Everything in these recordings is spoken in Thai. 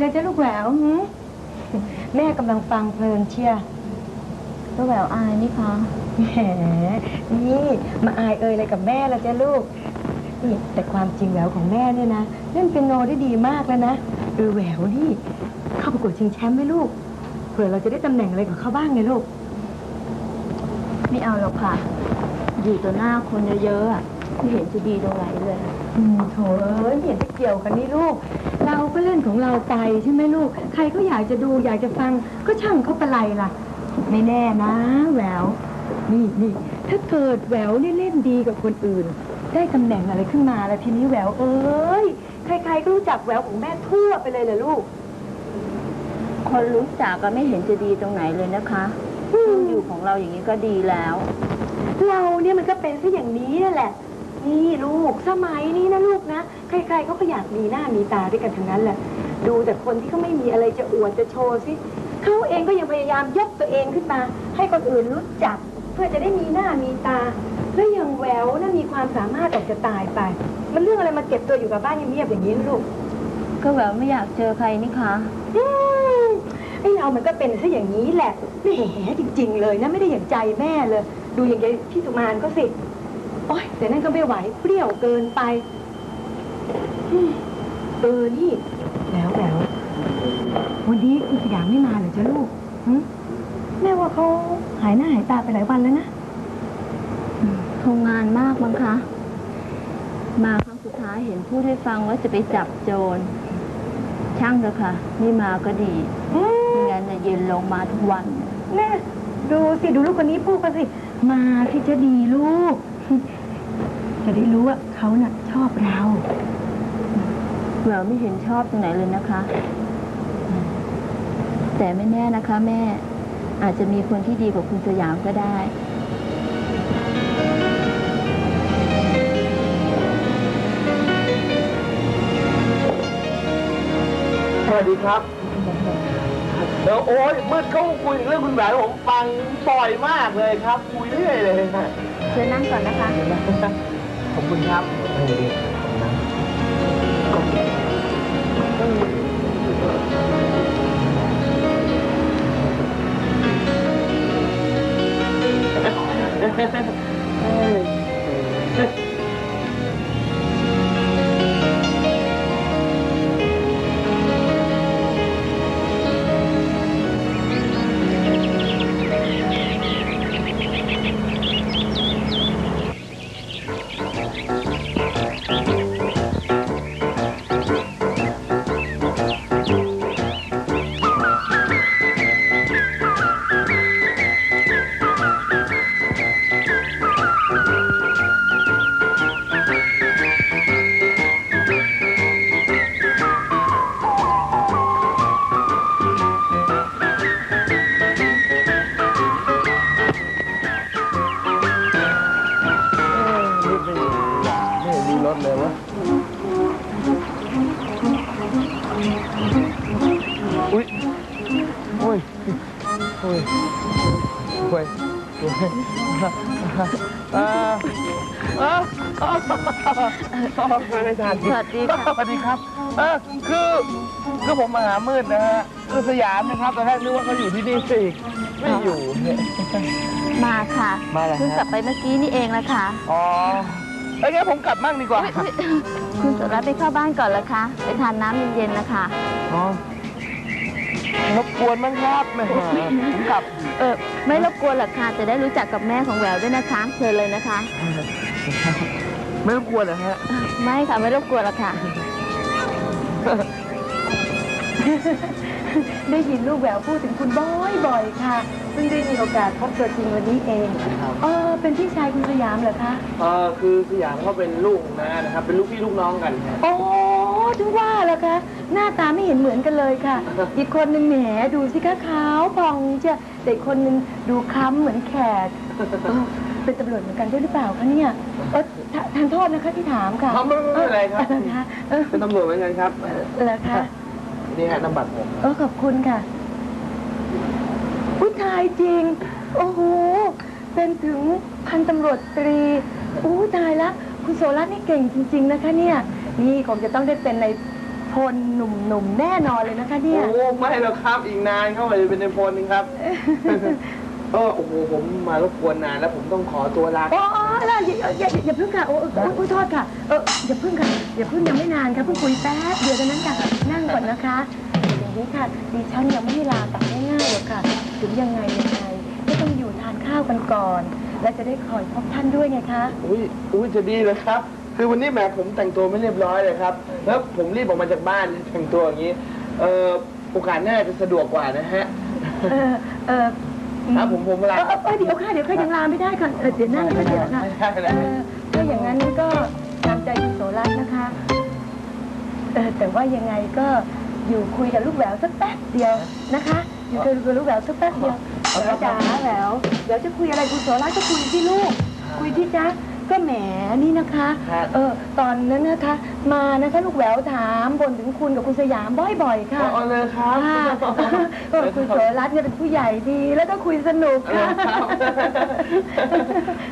เล่นทำไมเลยจ้ะลูกแหววหืมแม่กำลังฟังเพลินเชียร์ก็แหววอายนี่คะแหมนี่มาอายเอ่ยอะไรกับแม่ละจ้ะลูกนี่แต่ความจริงแหววของแม่เนี่ยนะเล่นเปียโนได้ดีมากแล้วนะเออแหววนี่เข้าประกวดชิงแชมป์ไหมลูกเผื่อเราจะได้ตำแหน่งอะไรกับเขาบ้างไงลูก ไม่เอาหรอกค่ะ อยู่ต่อหน้าคนเยอะๆอะ ไม่เห็นจะดีตรงไหนเลยอืมโถเอ้ยไม่เห็นจะเกี่ยวกันนี่ลูก เราก็เล่นของเราไปใช่ไหมลูก ใครก็อยากจะดูอยากจะฟังก็ช่างเขาไปะไรล่ะ ไม่แน่นะแหวว นี่นี่ถ้าเกิดแหววนี่เล่นดีกับคนอื่น ได้ตำแหน่งอะไรขึ้นมาแล้วทีนี้แหววเอ้ยใครๆก็รู้จักแหววของแม่ทั่วไปเลยเหรอลูก คนรู้จักก็ไม่เห็นจะดีตรงไหนเลยนะคะอยู่ของเราอย่างนี้ก็ดีแล้ว เราเนี่ยมันก็เป็นซะอย่างนี้นั่นแหละ นี่ลูกสมัยนี้นะลูกนะ ใครๆเขาก็อยากมีหน้ามีตาด้วยกันทั้งนั้นแหละ ดูแต่คนที่เขาไม่มีอะไรจะอวดจะโชว์สิเขาเองก็ยังพยายามยกตัวเองขึ้นมา ให้คนอื่นรู้จัก เพื่อจะได้มีหน้ามีตา แล้วอย่างแหววน่ะมีความสามารถออกจะตายไป มันเรื่องอะไรมาเก็บตัวอยู่กับบ้านเงียบๆอย่างนี้ลูกก็แหววไม่อยากเจอใครนี่คะอืมไอ้เรามันก็เป็นซะอย่างนี้แหละแหมจริง ๆ เลยนะไม่ได้อย่างใจแม่เลย ดูอย่างยายพี่สุมานก็สิ โอ๊ยแต่นั่นก็ไม่ไหว เปรี้ยวเกินไปอืมเออนี่แล้วแล้ววันนี้คุณสยามไม่มาเหรอจ๊ะลูกหึแม่ว่าเขาหายหน้าหายตาไปหลายวันแล้วนะทำงานมากมั้งคะ มาครั้งสุดท้ายเห็นพูดให้ฟังว่าจะไปจับโจร ช่างเถอะค่ะนี่มาก็ดีอืมไม่งั้นจะเย็นลงมาทุกวัน แม่ดูสิ ดูลูกคนนี้พูดกันสิ มาที่จะดีลูก จะได้รู้ว่าเขาน่ะชอบเราแหววไม่เห็นชอบตรงไหนเลยนะคะ แต่ไม่แน่นะคะ แม่อาจจะมีคนที่ดีกว่าคุณสยามก็ได้สวัสดีครับ เดี๋ยวโอ้ยมืดเขาคุยถึงเรื่องคุณแหวนผมฟังบ่อยมากเลยครับ คุยเรื่อยเลยนะเชิญนั่งก่อนนะคะ ขอบคุณครับโองเรียนเฮ้ ไม่เห็นเลยวะอุ้ยโอ้ยโอ้ยโอ้ยโอ้ยอ่าอ่าอ่าไม่ทันสวัสดีค่ะ สวัสดีครับเออคือคือผมมาหามืดนะฮะคือสยามนะครับตอนแรกนึกว่าเขาอยู่ที่นี่สิไม่อยู่เนี่ยมาค่ะมาเหรอฮะเพิ่งกลับไปเมื่อกี้นี่เองละค่ะอ๋อ อ้ยงั้นผมกลับมั่งดีกว่าอุ๊ยอุ๊ยคุณสุรัตน์ไปเข้าบ้านก่อนละคะ ไปทานน้ำเย็นๆนะคะ อ๋อรบกวนมั้งครับแหมผมกลับ เออไม่รบกวนหรอกค่ะ จะได้รู้จักกับแม่ของแหววด้วยนะคะ เชิญเลยนะคะ ไม่รบกวนเหรอฮะ ไม่ค่ะ ไม่รบกวนหรอกค่ะ ได้ยินลูกแหววพูดถึงคุณบ่อยๆค่ะ ซึ่งได้มีโอกาสพบตัวจริงวันนี้เอง ครับ เออ เป็นพี่ชายคุณสยามเหรอคะ เออคือสยามเขาเป็นลูกของน้านะครับ เป็นลูกพี่ลูกน้องกันฮะโอ้ถึงว่าแล้วคะ หน้าตาไม่เห็นเหมือนกันเลยค่ะ อีกคนหนึ่งแหมดูสิคะขาวผ่องเชียวแต่อีกคนหนึ่งดูค้ำเหมือนแขกเออเป็นตำรวจเหมือนกันด้วยหรือเปล่าคะเนี่ยเออทาทานโทษนะคะที่ถามค่ะเขาไม่ไม่เป็นไรครับเออคะเออเป็นตำรวจเหมือนกันครับ เหรอคะ นี่ฮะนำบัตรผม เออขอบคุณค่ะผู้ ชายจริง โอ้โห เป็นถึงพันตำรวจตรีอู้ตายละ คุณโสรัตน์นี่เก่งจริง ๆ นะคะเนี่ย นี่คงจะต้องได้เป็นในพลหนุ่มๆ แน่นอนเลยนะคะเนี่ย โอ้ไม่หรอกครับอีกนานเข้าไปจะเป็นในพลนึงครับ เออโอ้โหผมมารบกวนนานแล้วผมต้องขอตัวลาโอ้แล้วอย่าอย่าอย่าอย่าเพิ่งค่ะ โอ้โอ้โอ้โทษค่ะ เอออย่าเพิ่งค่ะ อย่าเพิ่งยังไม่นานค่ะเพิ่งคุยแป๊บเดียวเท่านั้นค่ะ นั่งก่อนนะคะ อย่างนี้ค่ะดิฉันยังไม่ให้ลากลับง่ายๆหรอกค่ะ ถึงยังไงยังไงก็ต้องอยู่ทานข้าวกันก่อน และจะได้คอยพบท่านด้วยไงคะ อุ้ยอุ้ยจะดีเลยครับ คือวันนี้แหมผมแต่งตัวไม่เรียบร้อยเลยครับ แล้วผมรีบออกมาจากบ้านแต่งตัวอย่างนี้ เออโอกาสหน้าจะสะดวกกว่านะฮะเออเออครับผมผมเวลาเออเออเออเดี๋ยวค่ะเดี๋ยวค่ะยังลาไม่ได้ค่ะเออเดี๋ยวนั่งก็เดี๋ยวค่ะไม่ได้ไม่ได้เออถ้าอย่างนั้นก็ตามใจคุณโสรัตน์นะคะเออแต่ว่ายังไงก็อยู่คุยกับลูกแหววสักแป๊บเดียวนะคะ อยู่คุยกับลูกแหววสักแป๊บเดียวแหววจ๋าแหววเดี๋ยวจะคุยอะไรคุณโสรัตน์ก็คุยที่ลูก คุยที่จ๊ะก็แหมนี่นะคะ ครับเออตอนนั้นนะคะ มานะคะลูกแหววถามบ่นถึงคุณกับคุณสยามบ่อยๆค่ะเอาเลยครับค่ะเออคุณโสรัตน์เนี่ยเป็นผู้ใหญ่ดี แล้วก็คุยสนุกค่ะ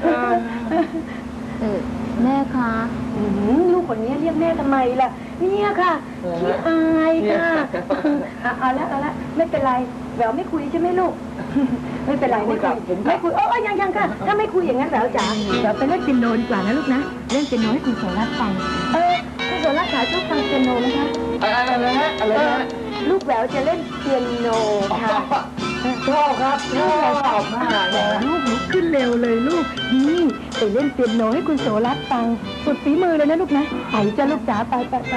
เออ เออแม่คะอืมลูกคนนี้เรียกแม่ทำไมล่ะ เนี่ยค่ะขี้อายค่ะอะเอาละเอาละไม่เป็นไร แหววไม่คุยใช่ไหมลูก ไม่เป็นไรไม่คุยไม่คุยเออเออยังยังค่ะ ถ้าไม่คุยอย่างนั้นแหววจ๋าแหววไปเล่นเปียโนดีกว่านะลูกนะ เล่นเปียโนให้คุณโสรัตน์ฟัง เออคุณโสรัตน์ขาชอบฟังเปียโนไหมคะอะไรนะฮะอะไรเอนะอฮะลูกแหววจะเล่นเปียโนค่ะชอบครับชอบมากเลยลูกลุกขึ้นเร็วเลยลูกนี่ไปเล่นเปียโนให้คุณโสรัตน์ฟัง สุดฝีมือเลยนะลูกนะ ไปจ้ะลูกจ๋าไปไปไป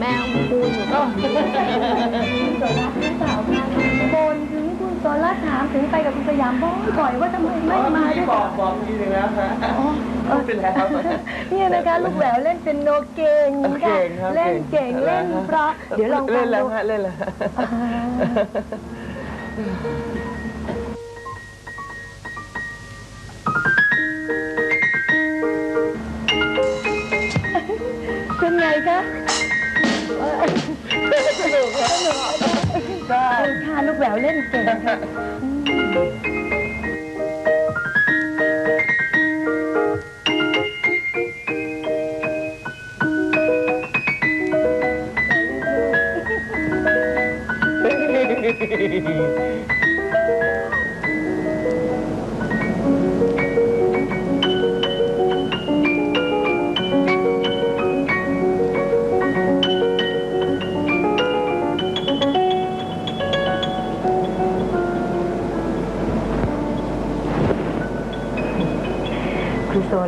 แม่ของคุณหนูก็คุณโสรัตน์หรือเปล่าคะบนถึงคุณโสรัตน์ถามถึงไปกับคุณสยามบ่อยๆว่าทำไมไม่มาด้วยบอกบอกทีนึงแล้วฮะอ๋อเออเป็นแล้ว เนี่ยนะคะลูกแหววเล่นเป็นโนเก่งค่ะเล่นเก่งเล่นเพราะเดี๋ยวลองฟังดูเล่นแล้วฮะเล่นแล้วเป็นไงคะ สนุกครับเออค่ะลูกแหววเล่นเก่ง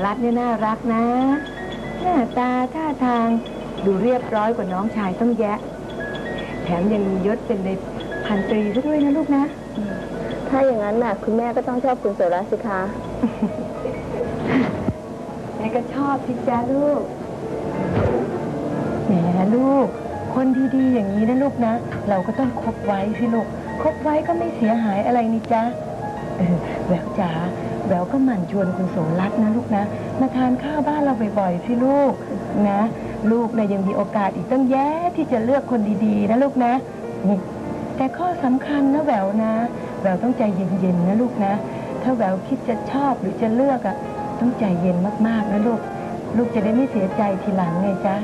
รัตน์เนี่ยน่ารักนะ หน้าตาท่าทางดูเรียบร้อยกว่าน้องชายต้องแยะ แถมยังมียศเป็นในพันตรีซะด้วยนะลูกนะ ถ้าอย่างนั้นน่ะคุณแม่ก็ต้องชอบคุณโสรัตน์สิคะ แม่ก็ชอบสิจ้าลูก แหมลูก คนดีๆอย่างนี้นะลูกนะ เราก็ต้องคบไว้สิลูก คบไว้ก็ไม่เสียหายอะไรนี่จ้าเออแหววจ๋า แววก็หมั่นชวนคุณโสรัตน์นะลูกนะ มาทานข้าวบ้านเราบ่อยๆสิลูกนะ ลูกนะยังมีโอกาสอีกตั้งแย่ที่จะเลือกคนดีๆนะลูกนะนี่แต่ข้อสำคัญนะแววนะ แววต้องใจเย็นๆนะลูกนะ ถ้าแววคิดจะชอบหรือจะเลือกอะต้องใจเย็นมากๆนะลูก ลูกจะได้ไม่เสียใจทีหลังไงจ๊ะ